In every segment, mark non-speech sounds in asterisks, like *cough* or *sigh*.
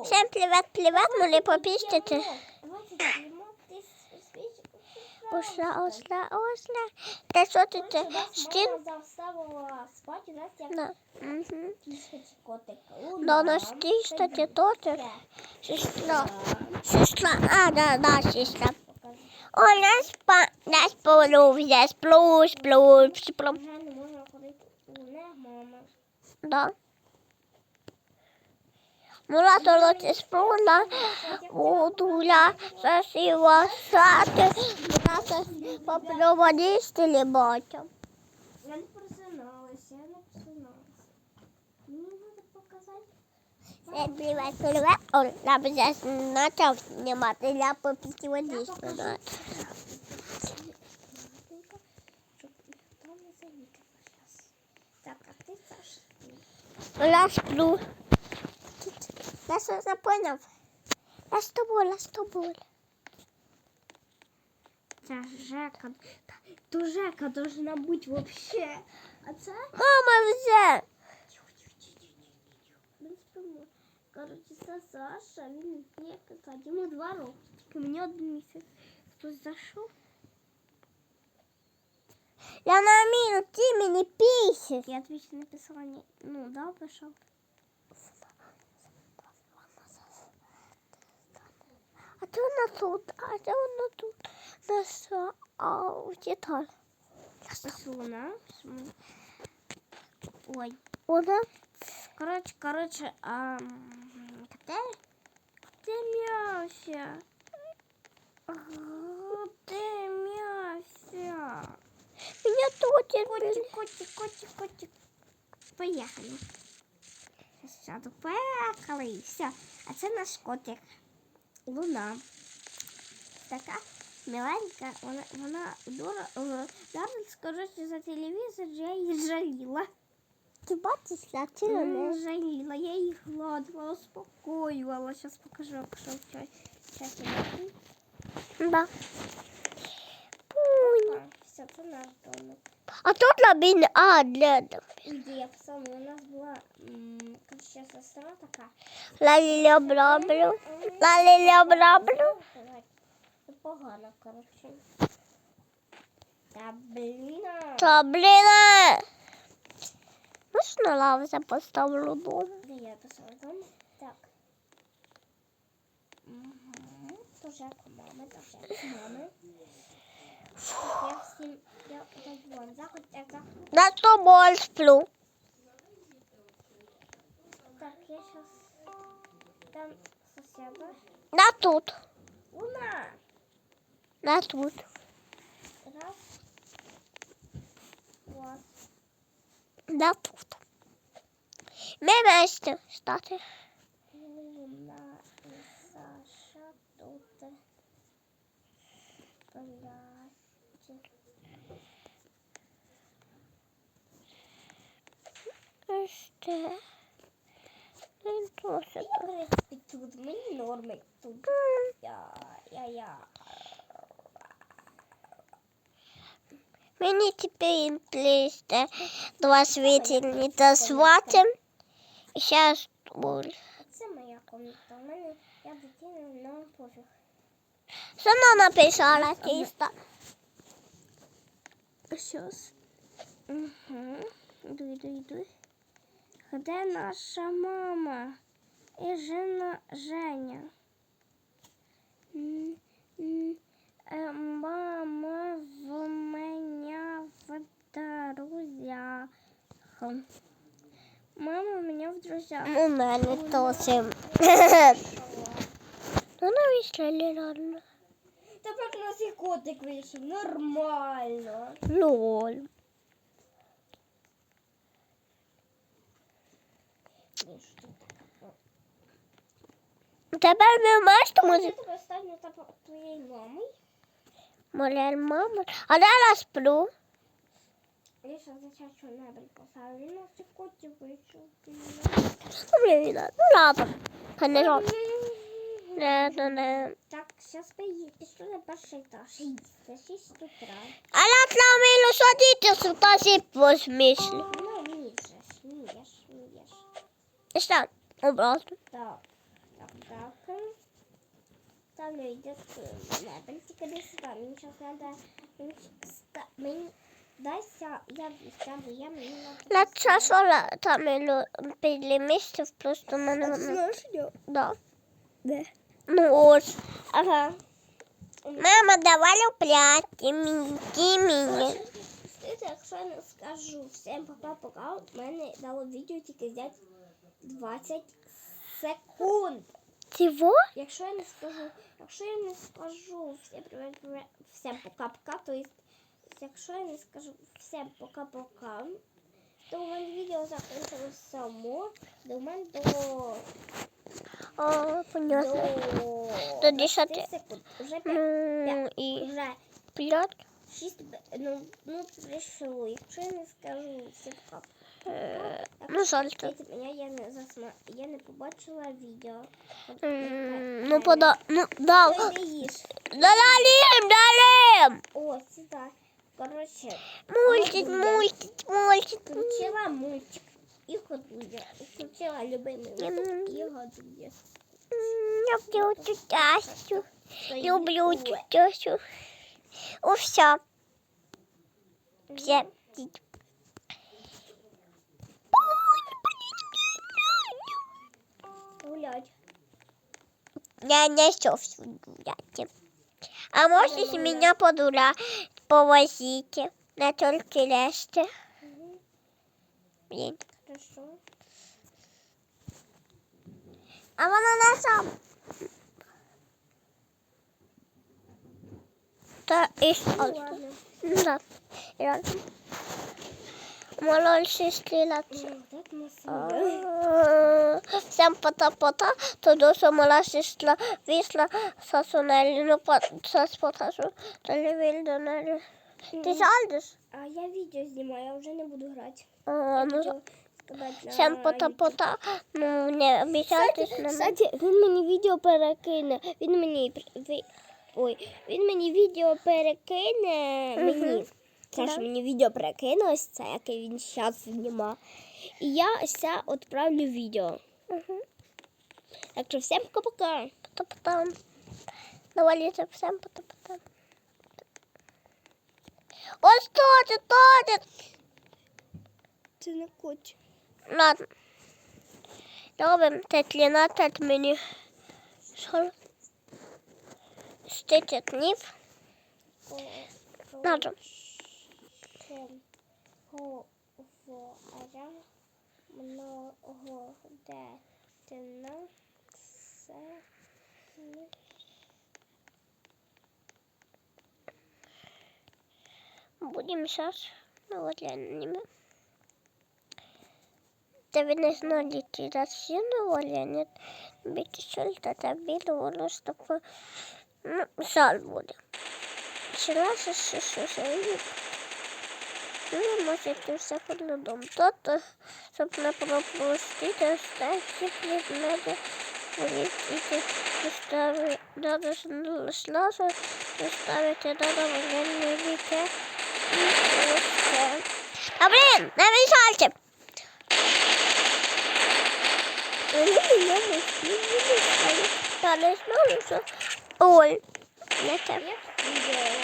Всем привет, привет, могли попістити. Давайте з'їмо. Ти. Ушла, ушла, ушла. Та що ти це? Стін? Да. Да, на стій, кстати, тоже. Сестра. Сестра, а, да, да, сестра. Ой, нас па, нас полюб, я сплю, сплю, сплю. Да. Мула толоці спруна, удуля, засіла сати, брата попробували стілі батя. Я не просиналася, я не просиналася. Мені треба показати. Всем привет, привет. Он зараз начав знімати, я не зараз. Так, а ти Саша? Я сплю. Я все запоняв. Я з тобою, я з тобою. Це Жека. То Жека должна бути вообще. А це? Мама вже. Ми спимо. Коротше, це Саша, він є катать. Йому два роки. Тільки мені один місяць. Хтось зайшов. Я на міну, ти мені пісиш. Я двічі написала, ні. ну да, пішов. А ти вона тут, а ти вона тут. Наша, а у тіталь. Сосуна. Ой. Вона Коротше, коротше, а де? Де м'явся? Де м'явся? мене тут Котик, котик, котик, котик. Поїхали. Сейчас сяду. Поїхали. Все. А це наш котик. Луна. Така миленька. Вона, вона дура. е, Зараз, коротше, за телевізор я її жаліла. Ти бачиш, я чи Не жаліла. Я її гладила, успокоювала. Зараз покажу, якщо я Да. Пунь. Все, це наш домик. А тут лабін, а, для Ідея саме у нас була м, коротше, сестра така. Ла-ля браблю. Погано, коротше. Та блін. Та, блін. Можна лаву я поставлю дом? Де я писала дом? Так. Угу. Тоже як у мами, тоже як у мами. Я всім, я. На тобою сплю. Так, я сейчас там соседа. На тут. Луна! На тут. Раз. Вот. На тут. Ми вместе стати. Луна і Саша тут. Блядь. Ще. Він теж Я, тут. в принципі, тут. Мені норми тут. Я, я, я. Мені тепер плісти два світильника сватим. І зараз тут. Це моя комната. У мене, я дитина, нам пофіг. Сама написала тісто. Щас. Угу. Йду, йду, йду. Де наша мама? І жена Женя. Е, Мама в мене в друзях. Мама у меня в друзьях. У мене теж. *laughs* Ну, навіщо реально? Нас і котик вийшов. Нормально. Лол. Ну, що таке? Тепер ми маєш тому Я тебе та твоєї мами. моля мама. А де я сплю? Я сейчас зачем что-нибудь поставлю. У нас и котик вышел. Блін, ну ладно. Та не жо. Не, не, не. Так, сейчас пішли на перший етаж. Це 6 утра. А я тламило садити сюди сі посмішлі. Ну, мієш, мієш, мієш. І що? Обратно. Так, так. Так. Ставлю йде мебель, тільки не сюди. Мені зараз треба... Мені, ста- мені... Дайся, я встану, я мені надо... На часу там біля місця просто в мене воно. Знаєш, я? Да. Де? Ну ось. Ага. Мама, давай пляти, міньки мені. Слухайте, якщо я не скажу всім пока-пока, у мене дало відео тільки взяти 20 секунд. Цього? Якщо я не скажу, якщо я не скажу всім привет, привет, всім пока-пока, то есть, якщо я не скажу всім пока-пока, то у мене відео закінчилось само, до мене до, О, понятно. до, До 10. секунд. Уже 5, Ну і уже п'ять. 6, ну, ну, прийшло. Якщо я не скажу всім пока Е, Ну, жальте. Дивіться, мене я не засма... я не побачила відео. М, Ну, пода... Ну, да. Ой, не їж. Далим, далим. О, сюди. Коротше, Мультик, мультик, мультик. включила мультик і годує. Включила любимий мультик і годує. М, Я люблю тетясю. Стоїть. Люблю Ой. тетясю. О, все. Все. Гулять. Я не все гулять. А можете меня подуля повозите на только. Мгм. Блин. Хорошо. А вона не сам. Та і Ну, що? ладно. Да. Я. Молодший стрілець. Ну. Всем пота-пота, то до мала сестра висла сасунелі, ну сейчас покажу. Телевізор. Ти сядеш? А я відео знімаю, я вже не буду грати. А, ну, всем пота-пота, ну не обіцяйтесь на мене. Кстати, він мені відео перекине. Він мені ой, він мені відео перекине мені. Це ж Да. мені відео перекинулось, це яке він зараз зніма. І я ся відправлю відео. Мгм. Так що всім пока-пока. Пота-пота. Давайте всем пота-пота. Ось точить, точить. Це не кот. Ладно. Робимо те 13 мені. Що? Стичить днів. Надо. Говоря много дитина це не Будемо зараз наваляннями. Та ви не знаєте, раз всі наваляння. Більше соль та та білого розтопу. Ну, жаль буде. Чи раз ще щось робити? Ну, можете все додому. Тобто, щоб не пропустити останні предмети, полетіти, поставити, надо сразу поставити надо воєнне дитя і все. А блін, не мішайте! Я не знаю, що... Ой, не те. відео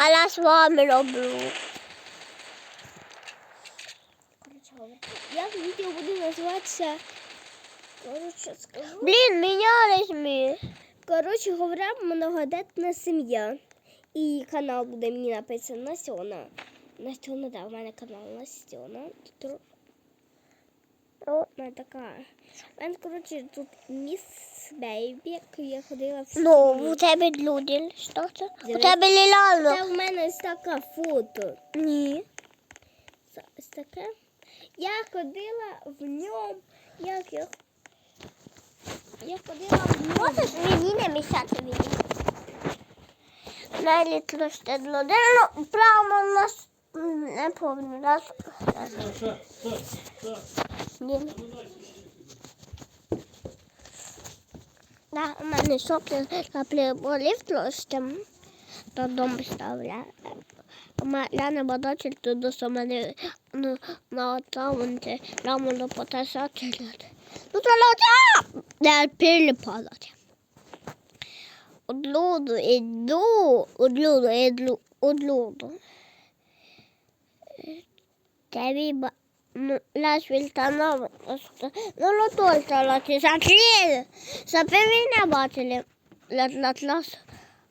А я з вами роблю. Як відео буде називатися? Коротше, скажу. Блін, мінялись ми. Коротше говоря, многодетна сім'я. І канал буде мені написано Насьона. Настьона, да, у мене канал Настьона. Тут О, у така. У мене, коротше, тут міс Бейбі, яку я ходила в Ну, у тебе люди. Що це? У тебе лілано. Це у мене ось така фото. Ні. Це Ось таке. Я ходила в ньому. Як я? Я ходила в ньому. Можеш мені не мішати мені? Навіть трошки люди. Ну, прямо у нас м, не повний раз. Ні. Да, у мене соплі каплі болів трошки. Додому ставля. Я не бачив туди, що мене ну, на аккаунті рамоно потасати. Ну то лота не перепадати. Одлуду, іду, одлуду, іду, одлуду. Тобі ба... Ну, las viltanov, ну лотольта лати, заклеили, запевіня бачили, лат лас,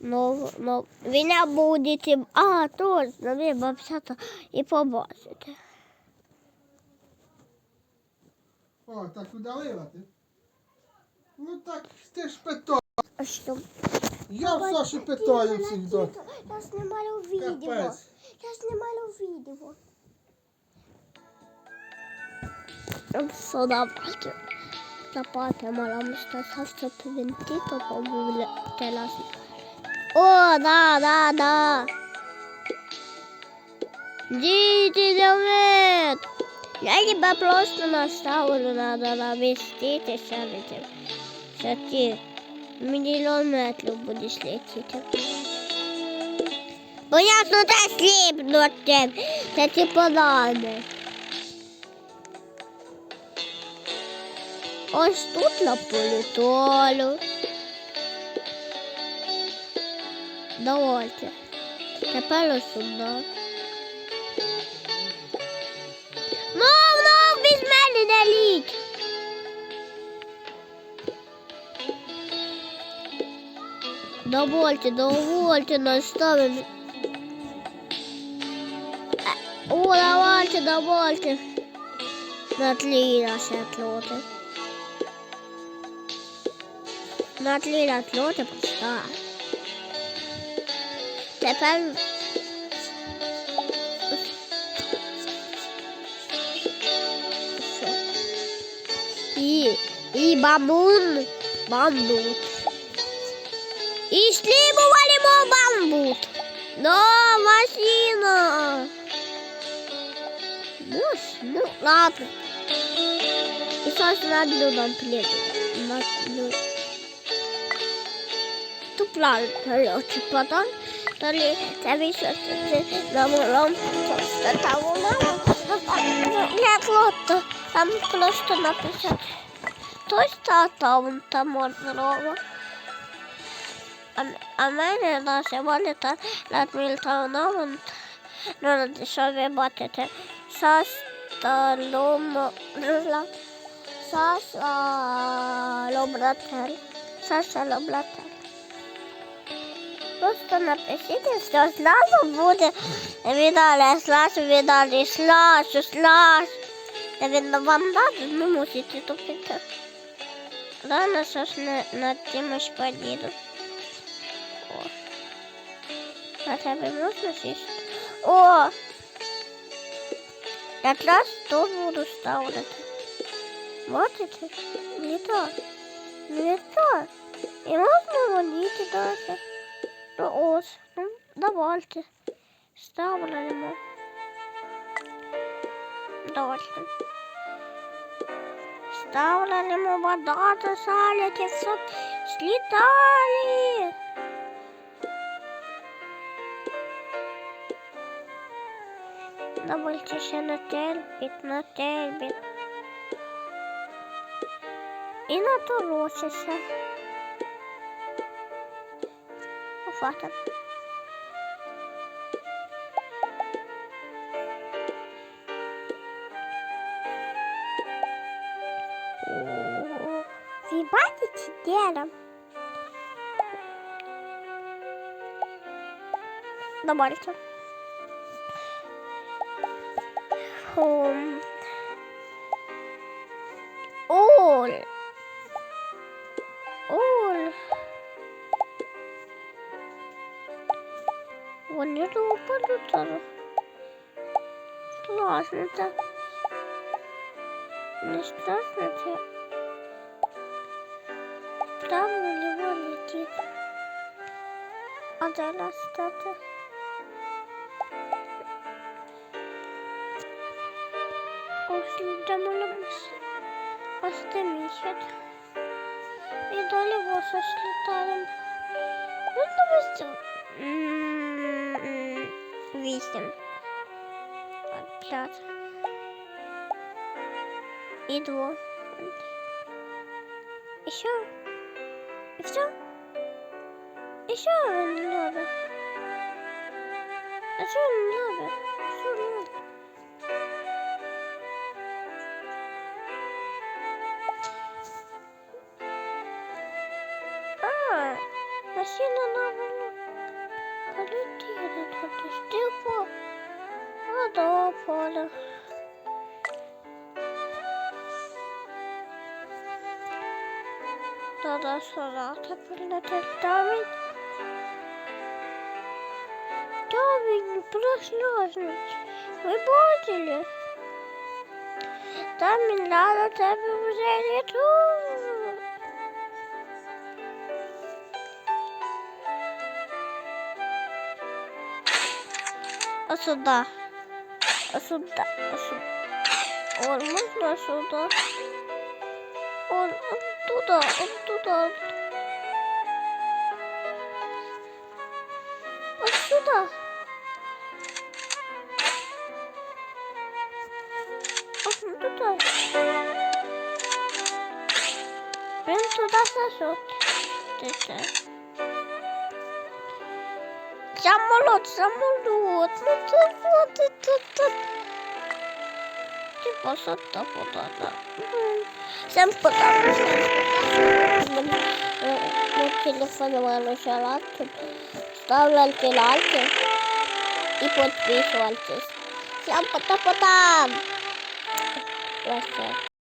ну, ну, віня будете, а, точно, ви бабцята і побачите. О, так удалила ти. Ну так ти ж питав. А що? Я в Саші питаю завжди. Я знімаю відео. Я знімаю відео. Все давайте. Запати мала мистецтво повинти, то побуде телас. О, да, да, да. Діти, давид. Я тебе просто наставлю, надо навеститися від тебе. Що ти мільйон метрів будеш летіти. Понятно, та сліпнути. Це ти подане. Ось тут на політолю. Давайте. Тепер ось сюди. Мам, ну, без мене не літь. Довольте, довольте, наставим. О, давайте, довольте. Натлі наші отлоти. Натлі отлоти постав. Тепер? І, і бамбун, бамбут. І слідували бамбут. Но машина. Боже, ну ладно. И сейчас надо нам плед. Тупла, короче, потом Далі це вийшло замолом просто там Нет, лото, там просто написати. Хтось там там можливо. А, а мене називали та над Мільтоном, ну, що ви бачите, Састалом, Сасалоблатель, Сасалоблатель. Просто напишіть, що зразу буде віддалі, слаж, віддалі, слаж, слаж. Та він вам дасть, не мусите тупити. Ладно, що ж не над тим ж подіду. О. На тебе можна сісти? О! Якраз тут буду ставити. Бачите? Не так. Не так. І можна водити далі. Ну ось, ну давайте. Ставимо. Давайте. Ставимо вода, салять, і все слітали. Давайте ще на терпіт, на терпіт. І на Хватит. Ви бачите дерево? Добавьте. Хом. Оль. Вони упаду зараз. Класно це. Не страшно це. Там на нього летить. А зараз стати. Ось домовимося. Ось це місяць. І далі воса слітаємо. Ну, допустим, м, вісім. П'ять. І два. І що? І все? І що він робить? А що? Тогда сюда тепер летить Давид. Давид, проснувшись. Ви бачили? Там він надо тебе вже літу. А сюда? А сюда? А сюда? Он можно сюда? Он, он туда, он туда. Вот сюда. Он туда. Он туда сосет. Самолет, самолет. Ну ты вот это тут. Типа что-то вот это. Всем пока. Мой телефон выручала тут. Ставляйте лайки и подписывайтесь. Всем пока-пока. Вообще.